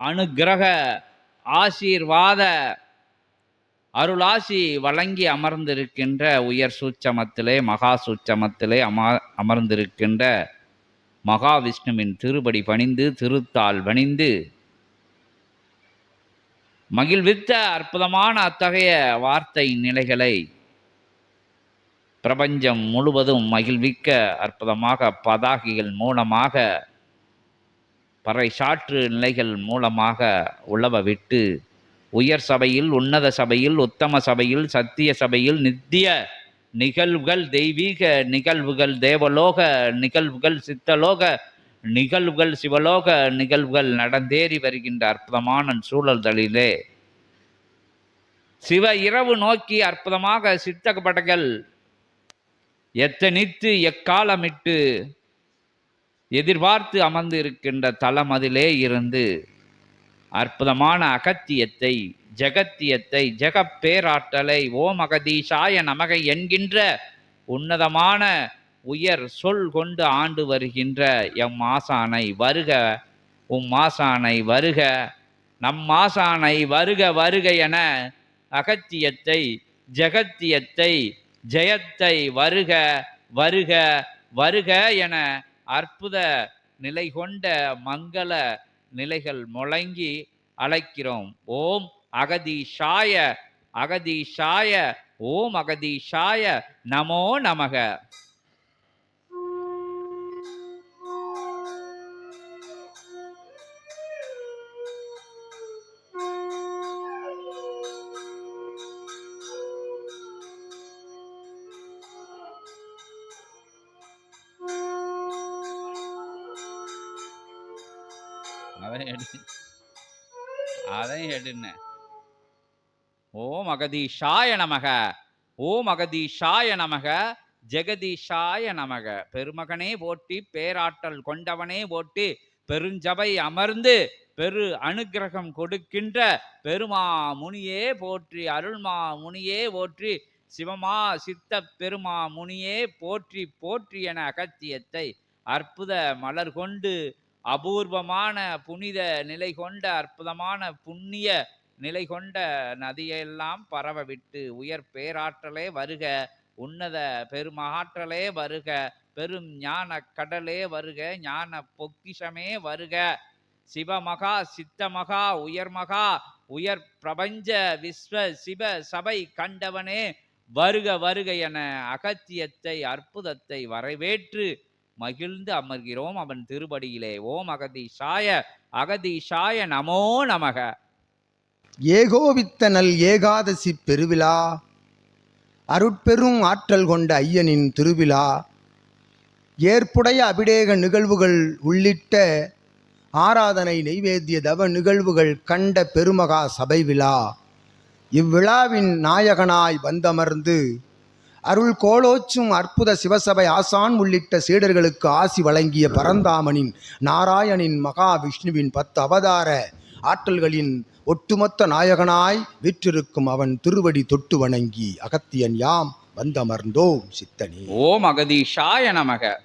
அனுக்கிரக ஆசீர்வாத அருளாசி வழங்கி அமர்ந்திருக்கின்ற உயர் சூட்சமத்திலே மகா சூட்சமத்திலே அம அமர்ந்திருக்கின்ற மகாவிஷ்ணுவின் திருபடி பணிந்து திருத்தால் பணிந்து மகிழ்வித்த அற்புதமான அத்தகைய வார்த்தை நிலைகளை பிரபஞ்சம் முழுவதும் மகிழ்விக்க அற்புதமாக பதாகிகள் மூலமாக பறைசாற்று நிலைகள் மூலமாக உழவ விட்டு உயர் சபையில் உன்னத சபையில் உத்தம சபையில் சத்திய சபையில் நித்திய நிகழ்வுகள் தெய்வீக நிகழ்வுகள் தேவலோக நிகழ்வுகள் சித்தலோக நிகழ்வுகள் சிவலோக நிகழ்வுகள் நடந்தேறி வருகின்ற அற்புதமான சூழல்களிலே சிவ இரவு நோக்கி அற்புதமாக சித்தப்படங்கள் எத்தனித்து எக்காலமிட்டு எதிர்பார்த்து அமர்ந்து இருக்கின்ற தலம் அதிலே இருந்து அற்புதமான அகத்தியத்தை ஜெகத்தியத்தை ஜெகப் பேராற்றலை ஓம் அகதீஷாய நமகை என்கின்ற உன்னதமான உயர் சொல் கொண்டு ஆண்டு வருகின்ற எம் ஆசானை வருக உம் ஆசானை வருக நம் ஆசானை வருக வருக என அகத்தியத்தை ஜெகத்தியத்தை ஜெயத்தை வருக வருக வருக என அற்புத நிலை கொண்ட மங்கள நிலைகள் முழங்கி அழைக்கிறோம். ஓம் அகதீஷாய அகதீஷாய ஓம் அகதீஷாய நமோ நமக. அதை எடு. அதான் எடுன ஓம் அகதீஷாய நமக. ஓம் அகதீஷாய நமக. ஜெகதீஷாய நமக. பெருமகனே போட்டி பேராற்றல் கொண்டவனே போட்டி பெருஞ்சபை அமர்ந்து பெரு அனுக்கிரகம் கொடுக்கின்ற பெருமா முனியே போற்றி அருள்மா முனியே போற்றி சிவமா சித்த பெருமா முனியே போற்றி போற்றி என அகத்தியத்தை அற்புத மலர் கொண்டு அபூர்வமான புனித நிலை கொண்ட அற்புதமான புண்ணிய நிலை கொண்ட நதியெல்லாம் பரவ விட்டு உயர் பேராற்றலே வருக உன்னத பெருமாற்றலே வருக பெரும் ஞான கடலே வருக ஞான பொக்கிஷமே வருக. சிவமகா சித்தமகா உயர்மகா உயர் பிரபஞ்ச விஸ்வ சிவ சபை கண்டவனே வருக வருக என அகத்தியத்தை அற்புதத்தை வரவேற்று மகிழ்ந்து அமர்கிறோம் அவன் திருபடியிலே ஓம் அகதீஷாய அகதீஷாய நமோ நமக. ஏகோவித்தனல் ஏகாதசி பெருவிழா அருட்பெரும் ஆற்றல் கொண்ட ஐயனின் திருவிழா ஏற்புடைய அபிடேக நிகழ்வுகள் உள்ளிட்ட ஆராதனை நெய்வேத்திய தவ நிகழ்வுகள் கண்ட பெருமகா சபை விழா இவ்விழாவின் நாயகனாய் வந்தமர்ந்து அருள் கோலோச்சும் அற்புத சிவசபை ஆசான் உள்ளிட்ட சீடர்களுக்கு ஆசி வழங்கிய பரந்தாமனின் நாராயணின் மகாவிஷ்ணுவின் பத்து அவதார ஆற்றல்களின் ஒட்டுமொத்த நாயகனாய் விற்றிருக்கும் அவன் திருவடி தொட்டு வணங்கி அகத்தியன் யாம் வந்தமர்ந்தோம் சித்தனே. ஓம் அகதீஷாய நமக.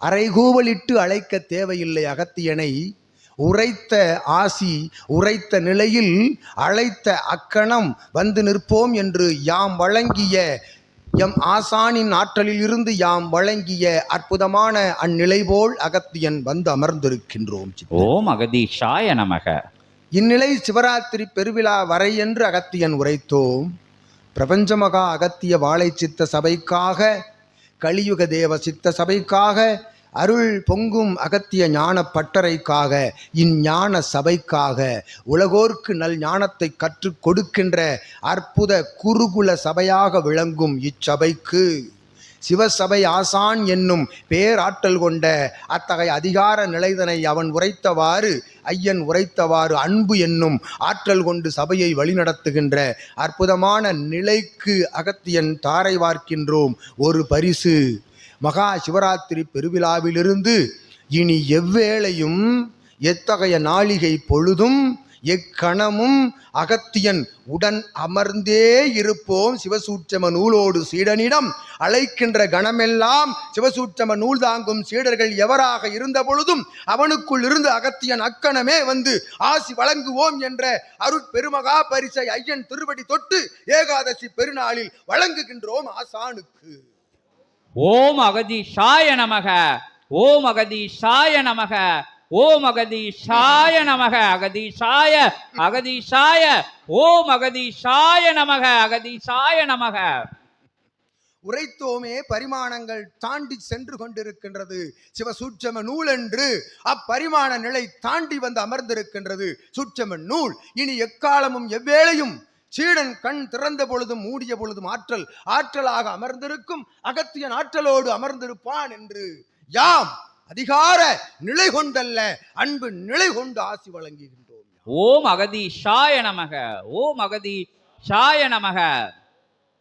அறைகூவலிட்டு அழைக்க தேவையில்லை அகத்தியனை உரைத்த ஆசி உரைத்த நிலையில் அழைத்த அக்கணம் வந்து நிற்போம் என்று யாம் வழங்கிய எம் ஆசானின் ஆற்றலில் இருந்து யாம் வழங்கிய அற்புதமான அந்நிலை போல் அகத்தியன் வந்து அமர்ந்திருக்கின்றோம். ஓம் அகதீஷாய நமக இந்நிலை சிவராத்திரி பெருவிழா வரை என்று அகத்தியன் உரைத்தோம் பிரபஞ்சமகா அகத்திய வாழை சித்த சபைக்காக கலியுக தேவ சித்த சபைக்காக அருள் பொங்கும் அகத்திய ஞான பட்டறைக்காக இஞ்ஞான சபைக்காக உலகோர்க்கு நல் ஞானத்தை கற்றுக் கொடுக்கின்ற அற்புத குருகுல சபையாக விளங்கும் இச்சபைக்கு. சிவசபை ஆசான் என்னும் பேராற்றல் கொண்ட அத்தகைய அதிகார நிலைதனை அவன் உரைத்தவாறு ஐயன் உரைத்தவாறு அன்பு என்னும் ஆற்றல் கொண்டு சபையை வழிநடத்துகின்ற அற்புதமான நிலைக்கு அகத்தியன் தாரை வார்க்கின்றோம். ஒரு பரிசு. மகா சிவராத்திரி பெருவிழாவிலிருந்து இனி எவ்வேளையும் எத்தகைய நாளிகை பொழுதும் எக்கணமும் அகத்தியன் உடன் அமர்ந்தே இருப்போம். சிவசூட்சம நூலோடு சீடனிடம் அழைக்கின்ற கணமெல்லாம் சிவசூட்சம நூல் தாங்கும் சீடர்கள் எவராக இருந்த பொழுதும் அவனுக்குள் இருந்து அகத்தியன் அக்கணமே வந்து ஆசி வழங்குவோம் என்ற அருட்பெருமகா பரிசை ஐயன் திருவடி தொட்டு ஏகாதசி பெருநாளில் வழங்குகின்றோம் ஆசானுக்கு. ஓம் அகதி சாய நமக ஓம் சாய நமக ஓம் சாய நமக அகதீஷாய அகதீஷாய ஓம் சாய நமக அகதி சாய நமக. உரைத்தோமே பரிமாணங்கள் தாண்டி சென்று கொண்டிருக்கின்றது. சிவசூட்சம நூல் என்று அப்பரிமாண நிலை தாண்டி வந்து அமர்ந்திருக்கின்றது. சூட்சம நூல் இனி எக்காலமும் எவ்வேளையும் சீடன் கண் திறந்த பொழுதும் மூடிய பொழுதும் ஆற்றல் ஆற்றலாக அமர்ந்திருக்கும் அகத்தியன் ஆற்றலோடு அமர்ந்திருப்பான் என்று யாம் அதிகார நிலை கொண்டல்ல அன்பு நிலை கொண்டு ஆசி வழங்குகின்றோம் ஓம் அகதீஷாய நமக ஓம் அகதீஷாய நமக.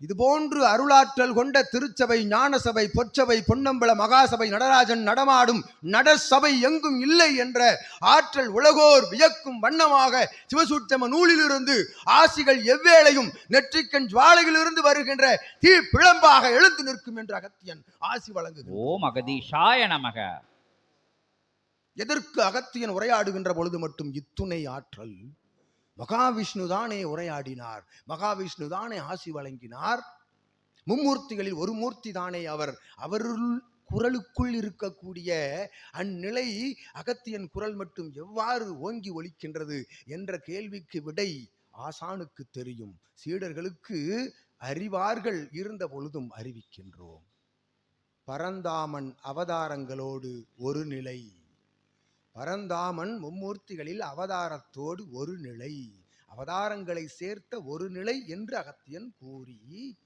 இதுபோன்று அருளாற்றல் கொண்ட திருச்சபை ஞானசபை பொற்சபை பொன்னம்பல மகாசபை நடராஜன் நடமாடும் நடசபை எங்கும் இல்லை என்ற ஆற்றல் உலகோர் வியக்கும் வண்ணமாக சிவசூட்சம நூலிலிருந்து ஆசிகள் எவ்வேளையும் நெற்றிக்கண் ஜுவாலையிலிருந்து வருகின்ற தீ பிழம்பாக எழுந்து நிற்கும் என்ற அகத்தியன் ஆசி வழங்குகிறார் ஓம் அகதீஷாய நமக. எதற்கு அகத்தியன் உரையாடுகின்ற பொழுது மட்டும் இத்துணை ஆற்றல் மகாவிஷ்ணு தானே உரையாடினார். மகாவிஷ்ணு தானே ஆசி வழங்கினார். மும்மூர்த்திகளில் ஒரு மூர்த்தி தானே அவர். அவருள் குரலுக்குள் இருக்கக்கூடிய அந்நிலை அகத்தியன் குரல் மட்டும் எவ்வாறு ஓங்கி ஒலிக்கின்றது என்ற கேள்விக்கு விடை ஆசானுக்கு தெரியும். சீடர்களுக்கு அறிவார்கள் இருந்த பொழுதும் அறிவிக்கின்றோம். பரந்தாமன் அவதாரங்களோடு ஒரு நிலை. பரந்தாமன் மும்மூர்த்திகளில் அவதாரத்தோடு ஒரு நிலை அவதாரங்களை சேர்த்த ஒரு நிலை என்று அகத்தியன் கூறி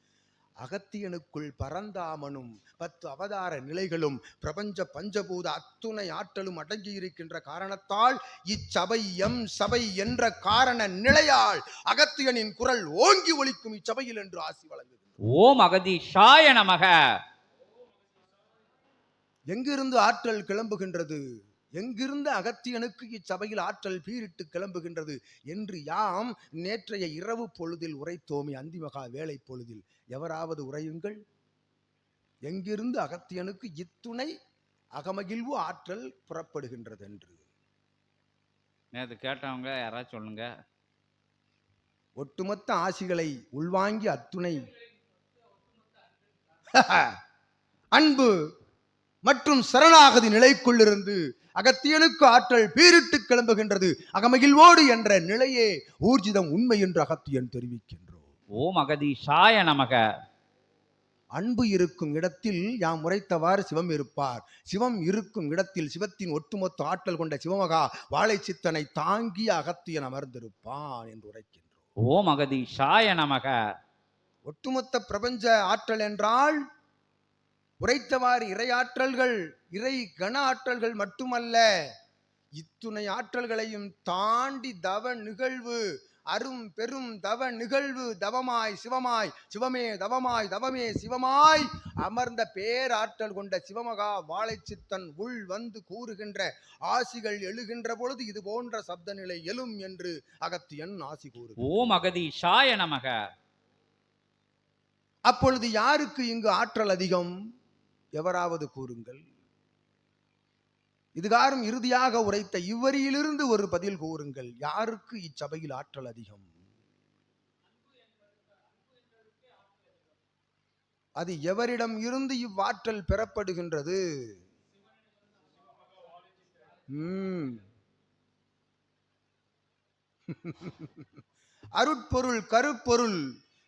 அகத்தியனுக்குள் பரந்தாமனும் பத்து அவதார நிலைகளும் பிரபஞ்ச பஞ்சபூத அத்துணை ஆற்றலும் அடங்கி இருக்கின்ற காரணத்தால் இச்சபை எம் சபை என்ற காரண நிலையால் அகத்தியனின் குரல் ஓங்கி ஒலிக்கும் இச்சபையில் என்று ஆசி வழங்குகிறது. ஓம் அகதீஷாய நமக. எங்கிருந்து ஆற்றல் கிளம்புகின்றது? எங்கிருந்து அகத்தியனுக்கு இச்சபையில் ஆற்றல் பீரிட்டு கிளம்புகின்றது என்று யாம் நேற்றைய இரவு பொழுதில் உரைத்தோமே அந்திமகா வேலை பொழுதில். எவராவது உரையுங்கள். எங்கிருந்து அகத்தியனுக்கு இத்துணை அகமகிழ்வு ஆற்றல் புறப்படுகின்றது என்று நேற்று கேட்டவங்க யாராச்சும் சொல்லுங்க. ஒட்டுமொத்த ஆசிகளை உள்வாங்கி அத்துணை. அன்பு. மற்றும் சரணாகதி நிலைக்குள்ளிருந்து அகத்தியனுக்கு ஆற்றல் பீரிட்டு கிளம்புகின்றது. அகமகிழ்வோடு என்ற நிலையே ஊர்ஜிதம் உண்மை என்று அகத்தியன் தெரிவிக்கின்றோம் ஓம் அகதீஷாய நமக. அன்பு இருக்கும் இடத்தில் யாம் உரைத்தவாறு சிவம் இருப்பார். சிவம் இருக்கும் இடத்தில் சிவத்தின் ஒட்டுமொத்த ஆற்றல் கொண்ட சிவமகா வாழை சித்தனை தாங்கி அகத்தியன் அமர்ந்திருப்பான் என்று உரைக்கின்றோம் ஓம் அகதீஷாய நமக. ஒட்டுமொத்த பிரபஞ்ச ஆற்றல் என்றால் உரைத்தவாறு இறையாற்றல்கள் இறை கன ஆற்றல்கள் மட்டுமல்ல இத்துணை ஆற்றல்களையும் தாண்டி தவ நிகழ்வு அரும் பெரும் தவ நிகழ்வு தவமாய் சிவமாய் சிவமே தவமாய் தவமே சிவமாய் அமர்ந்த பேராற்றல் கொண்ட சிவமகா வாழைச்சித்தன் உள் வந்து கூறுகின்ற ஆசிகள் எழுகின்ற பொழுது இது போன்ற சப்த நிலை எழும் என்று அகத்தியன் ஆசி கூறுகிறார் ஓம் அகதீஷாய நமக. அப்பொழுது யாருக்கு இங்கு ஆற்றல் அதிகம்? எவராவது கூறுங்கள். இதுகாரும் இறுதியாக உரைத்த இவ்வரியிலிருந்து ஒரு பதில் கூறுங்கள். யாருக்கு இச்சபையில் ஆற்றல் அதிகம்? அது எவரிடம் இருந்து இவ்வாற்றல் பெறப்படுகின்றது? அருட்பொருள் கருப்பொருள்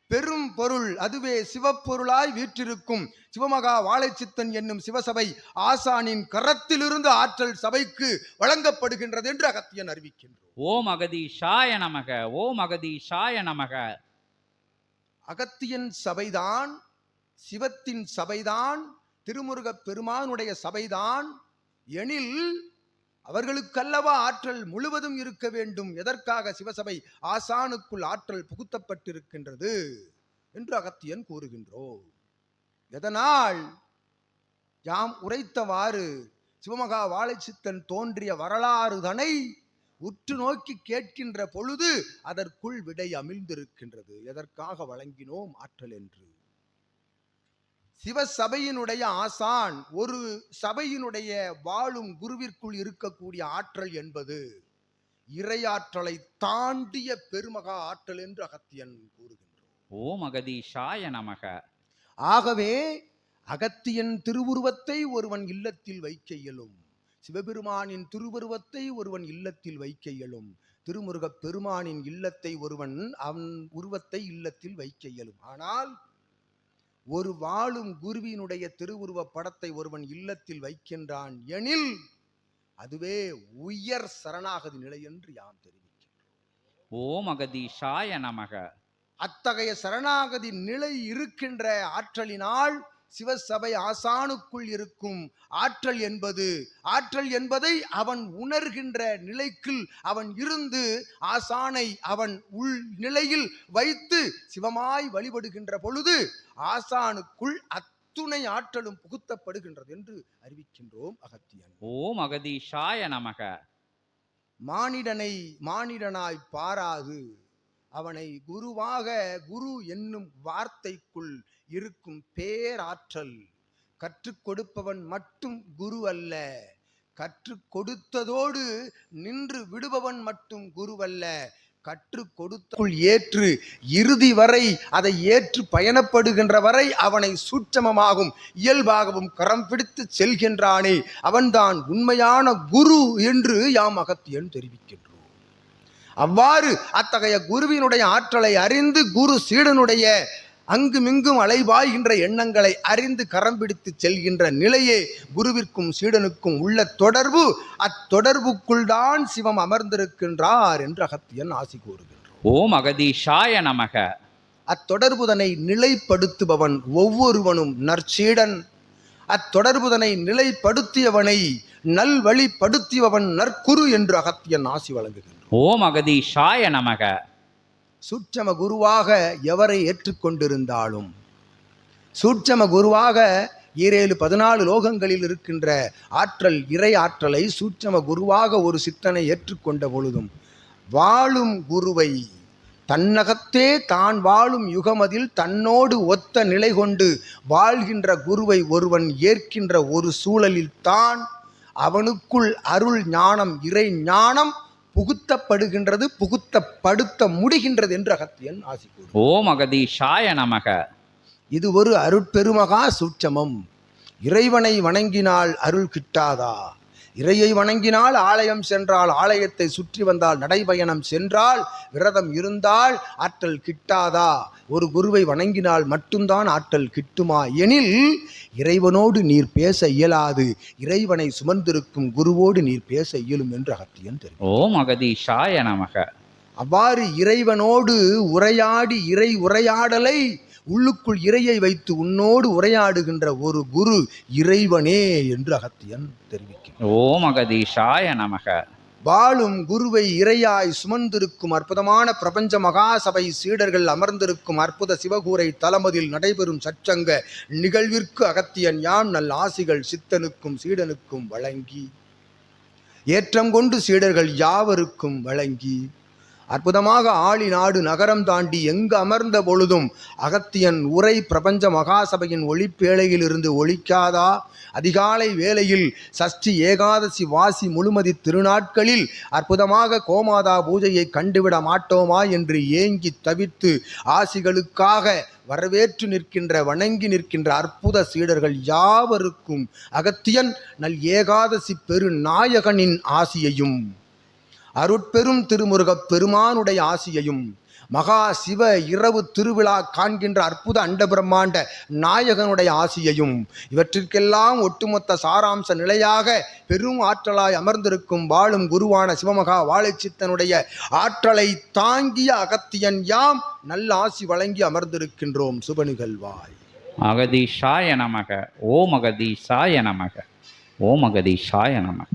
பெரும் பொருள் அதுவே சிவப்பொருளாய் வீற்றிருக்கும். சிவமகா வாழைச்சித்தன் என்னும் சிவசபை ஆசானின் கரத்திலிருந்து ஆற்றல் சபைக்கு வழங்கப்படுகின்றது என்று அகத்தியன் அறிவிக்கின்றோம் ஓம் அகதீஷாய நமக ஓம் அகதீஷாய நமக. அகத்தியன் சபைதான் சிவத்தின் சபைதான் திருமுருகப் பெருமானுடைய சபைதான். எனில் அவர்களுக்கல்லவா ஆற்றல் முழுவதும் இருக்க வேண்டும். எதற்காக சிவசபை ஆசானுக்குள் ஆற்றல் புகுத்தப்பட்டிருக்கின்றது என்று அகத்தியன் கூறுகின்றோம். எதனால்? யாம் உரைத்தவாறு சிவமகா வாழைச்சித்தன் தோன்றிய வரலாறு தனை உற்று நோக்கி கேட்கின்ற பொழுது அதற்குள் விடை அமிழ்ந்திருக்கின்றது. எதற்காக வழங்கினோம் ஆற்றல் என்று? சிவசபையினுடைய ஆசான் ஒரு சபையினுடைய வாழும் குருவிற்குள் இருக்கக்கூடிய ஆற்றல் என்பது இறையாற்றலை தாண்டிய பெருமகா ஆற்றல் என்று அகத்தியன் கூறுகின்றான். ஓம் அகதீஷாய நமக. ஆகவே அகத்தியன் திருவுருவத்தை ஒருவன் இல்லத்தில் வைக்க இயலும். சிவபெருமானின் திருவுருவத்தை ஒருவன் இல்லத்தில் வைக்க இயலும். திருமுருகப் பெருமானின் இல்லத்தை ஒருவன் அவன் உருவத்தை இல்லத்தில் வைக்க இயலும். ஆனால் ஒரு வாழும் குருவினுடைய திருவுருவ படத்தை ஒருவன் இல்லத்தில் வைக்கின்றான் எனில் அதுவே உயர் சரணாகதி நிலை என்று யாம் தெரிவிக்கிறோம் ஓம் அகதீஷாய நமக. அத்தகைய சரணாகதி நிலை இருக்கின்ற ஆற்றலினால் சிவசபை ஆசானுக்குள் இருக்கும் ஆற்றல் என்பது ஆற்றல் என்பதை அவன் உணர்கின்ற நிலைக்கு அவன் இருந்து ஆசானை அவன் உள் நிலையில் வைத்து சிவமாய் வழிபடுகின்ற பொழுது ஆசானுக்குள் அத்துணை ஆற்றலும் புகுத்தப்படுகின்றது என்று அறிவிக்கின்றோம் அகத்தியன். ஓம் அகதீஷாய நமக. மானிடனை மானிடனாய் பாராது அவனை குருவாக குரு என்னும் வார்த்தைக்குள் இருக்கும் பேராற்றல். கற்றுக் கொடுப்பவன் மட்டும் குரு அல்ல. கற்றுக் கொடுத்ததோடு நின்று விடுபவன் மட்டும் குருவல்ல கற்றுக் கொடுத்தக்குள் ஏற்று இறுதி வரை அதை ஏற்று பயணப்படுகின்ற வரை அவனை சூட்சமமாகும் இயல்பாகவும் கரம் பிடித்து செல்கின்றானே. அவன்தான் உண்மையான குரு என்று யாம் அகத்தியன் தெரிவிக்கின்றோம். அவ்வாறு அத்தகைய குருவினுடைய ஆற்றலை அறிந்து குரு சீடனுடைய அங்குமிங்கும் அலைபாய்கின்ற எண்ணங்களை அறிந்து கரம் பிடித்து செல்கின்ற நிலையே குருவிற்கும் சீடனுக்கும் உள்ள தொடர்பு அத்தொடர்புக்குள் தான் சிவம் அமர்ந்திருக்கின்றார் என்று அகத்தியன் ஆசி கூறுகின்றார் ஓம் அகதீஷாய நமக. அத்தொடர்புதனை நிலைப்படுத்துபவன் ஒவ்வொருவனும் நற்சீடன். அத்தொடர்புதனை நிலைப்படுத்தியவனை நல்வழிப்படுத்தியவன் நற்குரு என்று அகத்தியன் ஆசி வழங்குகின்றான். ஓம் அகதீஷாய நமக. சூட்சம குருவாக எவரை ஏற்றுக்கொண்டிருந்தாலும்? சூட்சம குருவாக ஈரேழு பதினாலு லோகங்களில் இருக்கின்ற ஆற்றல் இறை ஆற்றலை சூட்சம குருவாக ஒரு சித்தனை ஏற்றுக்கொண்ட பொழுதும் வாழும் குருவை தன்னகத்தே தான் வாழும் யுகமதில் தன்னோடு ஒத்த நிலை கொண்டு வாழ்கின்ற குருவை ஒருவன் ஏற்கின்ற ஒரு சூழலில் தான் அவனுக்குள் அருள் ஞானம் இறை ஞானம் புகுத்தப்படுகின்றது புகுத்தப்படுத்த முடிகின்றது என்று அகத்தியன் ஆசி. ஓம் அகதீஷாய நமக. இது ஒரு அருட்பெருமகா சூட்சமம். இறைவனை வணங்கினால் அருள் கிட்டாதா? இறையை வணங்கினால் ஆலயம் சென்றால் ஆலயத்தை சுற்றி வந்தால் நடைபயணம் சென்றால் விரதம் இருந்தால் ஆற்றல் கிட்டாதா? ஒரு குருவை வணங்கினால் மட்டும்தான் ஆற்றல் கிட்டுமா? எனில் இறைவனோடு நீர் பேச இயலாது. இறைவனை சுமந்திருக்கும் குருவோடு நீர் பேச இயலும் என்று அகத்தியன் தெரியும் ஓம் அகதீஷாய நமக. அவ்வாறு இறைவனோடு உரையாடி இறை உரையாடலை உள்ளுக்குள் இறையை வைத்து உன்னோடு உரையாடுகின்ற ஒரு குரு இறைவனே என்று அகத்தியன் தெரிவிக்கிறார் ஓம் அகதீஷாய நமக. வாழும் குருவை இறையாய் சுமந்திருக்கும் அற்புதமான பிரபஞ்ச மகாசபை சீடர்கள் அமர்ந்திருக்கும் அற்புத சிவகூரை தலமதில் நடைபெறும் சச்சங்க நிகழ்விற்கு அகத்தியன் யான் நல் ஆசிகள் சித்தனுக்கும் சீடனுக்கும் வழங்கி ஏற்றம் கொண்டு சீடர்கள் யாவருக்கும் வழங்கி அற்புதமாக ஆளி நாடு நகரம் தாண்டி எங்கு அமர்ந்த பொழுதும் அகத்தியன் உரை பிரபஞ்ச மகாசபையின் ஒளிப்பேழையிலிருந்து ஒழிக்காதா? அதிகாலை வேளையில் சஷ்டி ஏகாதசி வாசி முழுமதி திருநாட்களில் அற்புதமாக கோமாதா பூஜையை கண்டுவிட மாட்டோமா என்று ஏங்கி தவித்து ஆசிகளுக்காக வரவேற்று நிற்கின்ற வணங்கி நிற்கின்ற அற்புத சீடர்கள் யாவருக்கும் அகத்தியன் நல் ஏகாதசி பெருநாயகனின் ஆசியையும். அருட்பெரும் திருமுருகப் பெருமானுடைய ஆசியையும் மகா சிவ இரவு திருவிழா காண்கின்ற அற்புத அண்ட பிரம்மாண்ட நாயகனுடைய ஆசியையும் இவற்றிற்கெல்லாம் ஒட்டுமொத்த சாராம்ச நிலையாக பெரும் ஆற்றலாய் அமர்ந்திருக்கும் வாழும் குருவான சிவமகா வாழைச்சித்தனுடைய ஆற்றலை தாங்கிய அகத்தியன் யாம் நல்ல ஆசி வழங்கி அமர்ந்திருக்கின்றோம். சுபநிகழ்வாய். அகதீஷாய நமக ஓம் அகதீஷாய நமக ஓம் அகதீஷாய நமக.